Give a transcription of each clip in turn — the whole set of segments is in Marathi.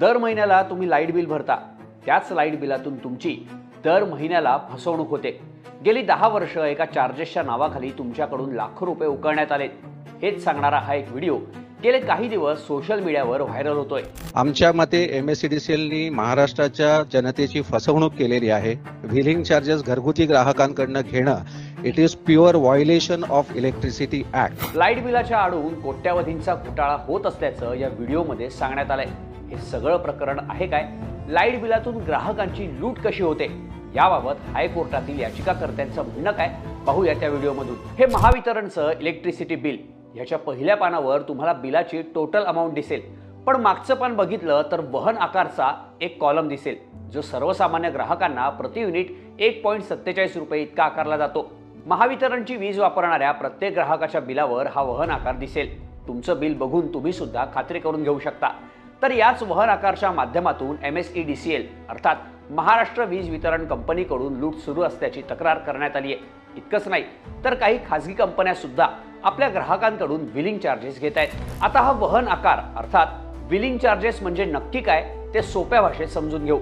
दर महिन्याला तुम्ही लाइट बिल भरता. त्याच लाइट बिलातून तुमची दर महिन्याला फसवणूक होते. गेली दहा वर्ष एका चार्जेसच्या नावाखाली तुमच्याकडून लाखो रुपये उकळण्यात आले हेच सांगणारा हा एक व्हिडिओ गेले काही दिवस सोशल मीडियावर व्हायरल होतोय. आमच्या मते M S C D C एलनी महाराष्ट्राच्या जनतेची फसवणूक केलेली आहे. व्हिलिंग चार्जेस घरगुती ग्राहकांकडनं घेणं it is pure violation of electricity act light बिलाच्या आडून कोट्यावधींचा घोटाळा होत असल्याचं या व्हिडिओमध्ये सांगण्यात आलंय. हे सगळं प्रकरण आहे काय? लाइट बिलातून ग्राहकांची लूट कशी होते? याबाबत हायकोर्टातील याचिकाकर्त्यांचं म्हणणं काय? पाहूया त्या व्हिडिओमधून. हे महावितरणचं इलेक्ट्रिसिटी बिल ह्याच्या पहिल्या पानावर तुम्हाला बिलाची टोटल अमाऊंट दिसेल. पण मागचं पान बघितलं तर वहन आकारचा एक कॉलम दिसेल जो सर्वसामान्य ग्राहकांना प्रति युनिट एक पॉईंट सत्तेचाळीस रुपये इतका आकारला जातो. महावितरणची वीज वापरणाऱ्या प्रत्येक ग्राहकाच्या बिलावर हा वहन आकार दिसेल. तुमचं बिल बघून तुम्ही सुद्धा खात्री करून घेऊ शकता. तर याच वहन आकारच्या माध्यमातून M S E D C L अर्थात महाराष्ट्र वीज वितरण कंपनीकडून लूट सुरू असल्याची तक्रार करण्यात आली आहे. इतकंच नाही तर काही खासगी कंपन्या सुद्धा आपल्या ग्राहकांकडून बिलिंग चार्जेस घेत आहेत. आता हा वहन आकार अर्थात बिलिंग चार्जेस म्हणजे नक्की काय ते सोप्या भाषेत समजून घेऊ.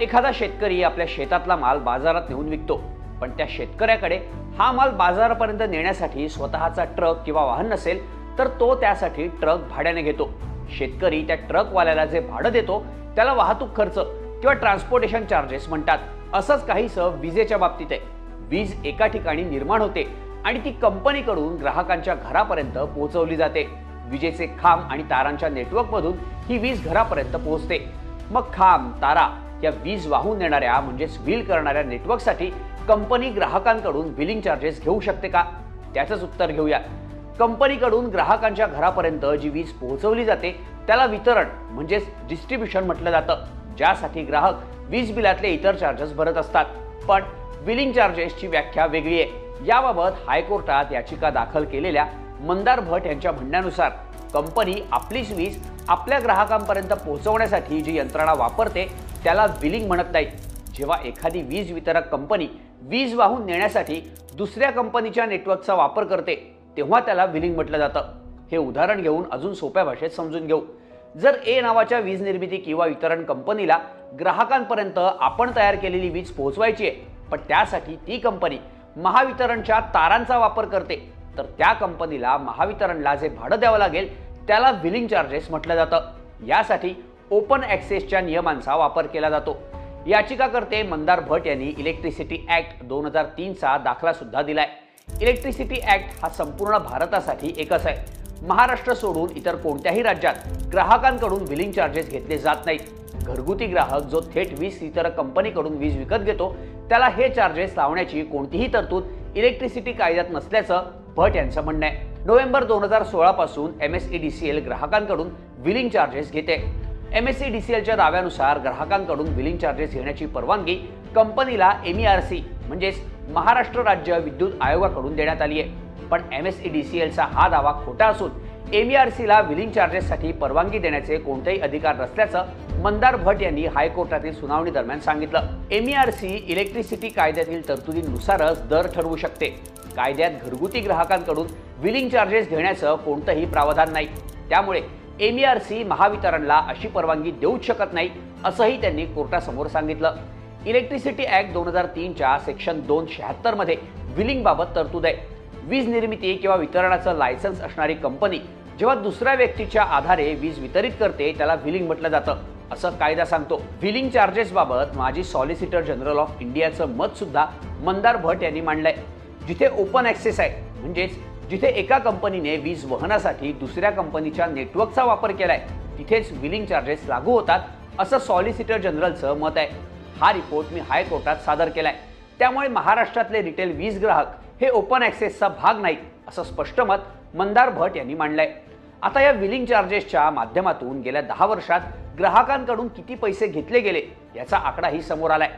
एखादा शेतकरी आपल्या शेतातला माल बाजारात नेऊन विकतो पण त्या शेतकऱ्याकडे हा माल बाजारापर्यंत नेण्यासाठी स्वतःचा ट्रक किंवा वाहन नसेल तर तो त्यासाठी ट्रक भाड्याने घेतो. शेतकरी त्या ट्रकवाल्याला जे भाडं देतो त्याला वाहतूक खर्च किंवा ट्रान्सपोर्टेशन चार्जेस म्हणतात. असंच काहीसं विजेच्या बाबतीत आहे. वीज एका ठिकाणी निर्माण होते आणि ती कंपनीकडून ग्राहकांच्या घरापर्यंत पोहोचवली जाते. विजेचे खांब आणि तारांच्या नेटवर्कमधून ही वीज घरापर्यंत पोहोचते. मग खांब तारा या वीज वाहून नेणाऱ्या म्हणजेच विल करणाऱ्या नेटवर्कसाठी कंपनी ग्राहकांकडून बिलिंग चार्जेस घेऊ शकते का? त्याचंच उत्तर घेऊया. कंपनीकडून ग्राहकांच्या घरापर्यंत जी वीज पोहोचवली जाते त्याला वितरण म्हणजेच डिस्ट्रीब्युशन म्हटलं जातं. ज्यासाठी ग्राहक वीज बिलातले इतर चार्जेस भरत असतात. पण बिलिंग चार्जेसची व्याख्या वेगळी आहे. याबाबत हायकोर्टात याचिका दाखल केलेल्या मंदार भट यांच्या म्हणण्यानुसार कंपनी आपलीच वीज आपल्या ग्राहकांपर्यंत पोहोचवण्यासाठी जी यंत्रणा वापरते त्याला बिलिंग म्हणत नाही. जेव्हा एखादी वीज वितरक कंपनी वीज वाहून नेण्यासाठी दुसऱ्या कंपनीच्या नेटवर्कचा वापर करते तेव्हा त्याला विलिंग म्हटलं जातं. हे उदाहरण घेऊन अजून सोप्या भाषेत समजून घेऊ. जर ए नावाच्या वीज निर्मिती किंवा वितरण कंपनीला ग्राहकांपर्यंत आपण तयार केलेली वीज पोहोचवायची आहे पण त्यासाठी ती कंपनी महावितरणच्या तारांचा वापर करते तर त्या कंपनीला महावितरणला जे भाडं द्यावं लागेल त्याला बिलिंग चार्जेस म्हटलं जातं. यासाठी ओपन ॲक्सेसच्या नियमांचा वापर केला जातो. याचिकाकर्ते मंदार भट यांनी इलेक्ट्रिसिटी ॲक्ट दोन हजार तीनचा दाखला सुद्धा दिलाय. इलेक्ट्रिसिटी ॲक्ट हा संपूर्ण भारतासाठी एकच आहे. महाराष्ट्र सोडून इतर कोणत्याही राज्यात ग्राहकांकडून बिलिंग चार्जेस घेतले जात नाहीत. घरगुती ग्राहक जो थेट वीज इतर कंपनीकडून वीज विकत घेतो त्याला हे चार्जेस लावण्याची कोणतीही तरतूद इलेक्ट्रिसिटी कायद्यात नसल्याचं भट यांचं म्हणणं आहे. नोव्हेंबर दोन हजार सोळा पासून M S E D C L ग्राहकांकडून बिलिंग चार्जेस घेते. M S C D C एलच्या दाव्यानुसार ग्राहकांकडून बिलिंग चार्जेस घेण्याची परवानगी कंपनीला एम ई आर सी म्हणजेच महाराष्ट्र राज्य विद्युत आयोगाकडून देण्यात आली आहे. पण M S E D C एलचा हा दावा खोटा असून एम आर सीला विलिंग चार्जेससाठी परवानगी देण्याचे कोणतेही अधिकार नसल्याचं मंदार भट यांनी हायकोर्टातील सुनावणी दरम्यान सांगितलं. M E R C electricity कायद्यातील तरतुदींनुसारच दर ठरवू शकते. कायद्यात घरगुती ग्राहकांकडून बिलिंग चार्जेस घेण्याचं कोणतंही प्रावधान नाही. त्यामुळे एम आर सी महावितरणला अशी परवानगी देऊच शकत नाही असंही त्यांनी कोर्टासमोर सांगितलं. इलेक्ट्रिसिटी ऍक्ट दोन हजार तीनच्या सेक्शन दोन शहात्तरमध्ये विलिंगबाबत तरतूद आहे. वीज निर्मिती किंवा वितरणाचं लायसन्स असणारी कंपनी जेव्हा दुसऱ्या व्यक्तीच्या आधारे वीज वितरित करते त्याला व्हिलिंग म्हटलं जातं. असं कायदा सांगतो. व्हिलिंग चार्जेसबाबत माजी सॉलिसिटर जनरल ऑफ इंडियाचं मत सुद्धा मंदार भट यांनी मांडलंय. जिथे ओपन ॲक्सेस आहे म्हणजेच जिथे एका कंपनीने वीज वहनासाठी दुसऱ्या कंपनीच्या नेटवर्कचा वापर केलाय तिथेच व्हिलिंग चार्जेस लागू होतात असं सॉलिसिटर जनरलचं मत आहे. हा रिपोर्ट मी हायकोर्टात सादर केलाय. त्यामुळे महाराष्ट्रातले रिटेल वीज ग्राहक हे ओपन ॲक्सेसचा भाग नाहीत असं स्पष्ट मत मंदार भट यांनी मांडलंय. आता या विलिंग चार्जेसच्या माध्यमातून गेल्या दहा वर्षात ग्राहकांकडून किती पैसे घेतले गेले याचा आकडाही समोर आलाय.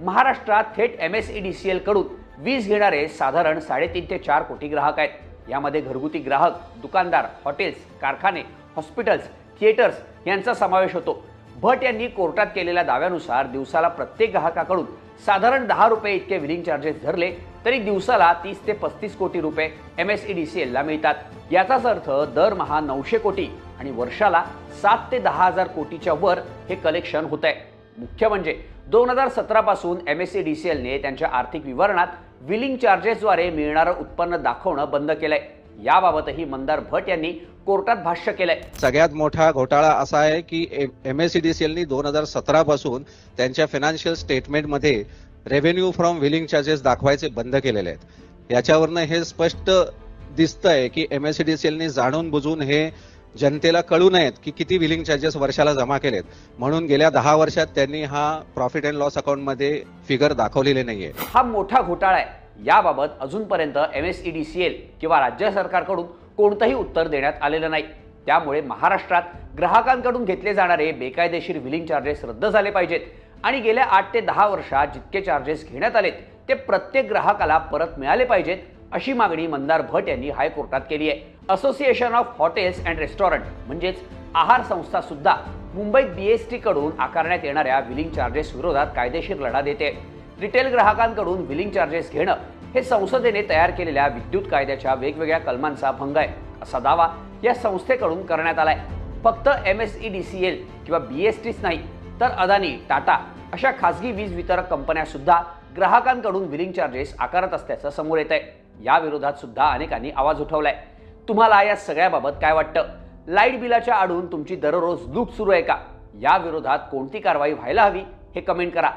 महाराष्ट्रात थेट M S E D C एलकडून वीज घेणारे साधारण साडेतीन ते चार कोटी ग्राहक आहेत. यामध्ये घरगुती ग्राहक दुकानदार हॉटेल्स कारखाने हॉस्पिटल्स थिएटर्स यांचा समावेश होतो. भट यांनी कोर्टात केलेल्या दाव्यानुसार दिवसाला प्रत्येक ग्राहकाकडून साधारण दहा रुपये इतके विलिंग चार्जेस धरले तरी दिवसाला तीस ते पस्तीस कोटी रुपये M S E D C एलला मिळतात. याचाच अर्थ दरमहा नऊशे कोटी आणि वर्षाला सात ते दहा हजार कोटीच्या वर हे कलेक्शन होत आहे मुख्य म्हणजे दोन हजार सतरापासून M S C D C एलने त्यांच्या आर्थिक विवरणात विलिंग चार्जेसद्वारे मिळणारं उत्पन्न दाखवणं बंद केलंय. याबाबतही मंदार भट यांनी कोर्टात भाष्य केलंय. सगळ्यात मोठा घोटाळा असा आहे की M S C D C एलनी दोन हजार सतरा पासून त्यांच्या फायनान्शियल स्टेटमेंटमध्ये रेव्हेन्यू फ्रॉम व्हिलिंग चार्जेस दाखवायचे बंद केलेले आहेत. याच्यावरनं हे स्पष्ट दिसतंय की M S C D C एलनी जाणून बुजून हे जनतेला कळू नयेत की किती व्हिलिंग चार्जेस वर्षाला जमा केलेत. म्हणून गेल्या दहा वर्षात त्यांनी हा प्रॉफिट अँड लॉस अकाउंटमध्ये फिगर दाखवलेले नाहीये. हा मोठा घोटाळा आहे. याबाबत अजूनपर्यंत M S E D C L किंवा राज्य सरकारकडून कोणतंही उत्तर देण्यात आलेलं नाही. त्यामुळे महाराष्ट्रात ग्राहकांकडून घेतले जाणारे बेकायदेशीर विलिंग चार्जेस रद्द झाले पाहिजेत. आणि गेल्या आठ ते दहा वर्षात जितके चार्जेस घेण्यात आलेत ते प्रत्येक ग्राहकाला परत मिळाले पाहिजेत अशी मागणी मंदार भट यांनी हायकोर्टात केली आहे. Association of hotels and restaurant म्हणजेच आहार संस्था सुद्धा मुंबईत बीएसटी कडून आकारण्यात येणाऱ्या विलिंग चार्जेस विरोधात कायदेशीर लढा देते. रिटेल ग्राहकांकडून बिलिंग चार्जेस घेणं हे संसदेने तयार केलेल्या विद्युत कायद्याच्या वेगवेगळ्या कलमांचा भंग आहे असा दावा या संस्थेकडून करण्यात आलाय. फक्त M S E D C L किंवा बी एस टीच नाही तर अदानी टाटा अशा खासगी वीज वितरक कंपन्या सुद्धा ग्राहकांकडून बिलिंग चार्जेस आकारत असल्याचं समोर येत आहे या विरोधात सुद्धा अनेकांनी आवाज उठवलाय. तुम्हाला या सगळ्याबाबत काय वाटतं? लाइट बिलाच्या आडून तुमची दररोज लूट सुरू आहे का? या विरोधात कोणती कारवाई व्हायला हवी हे कमेंट करा.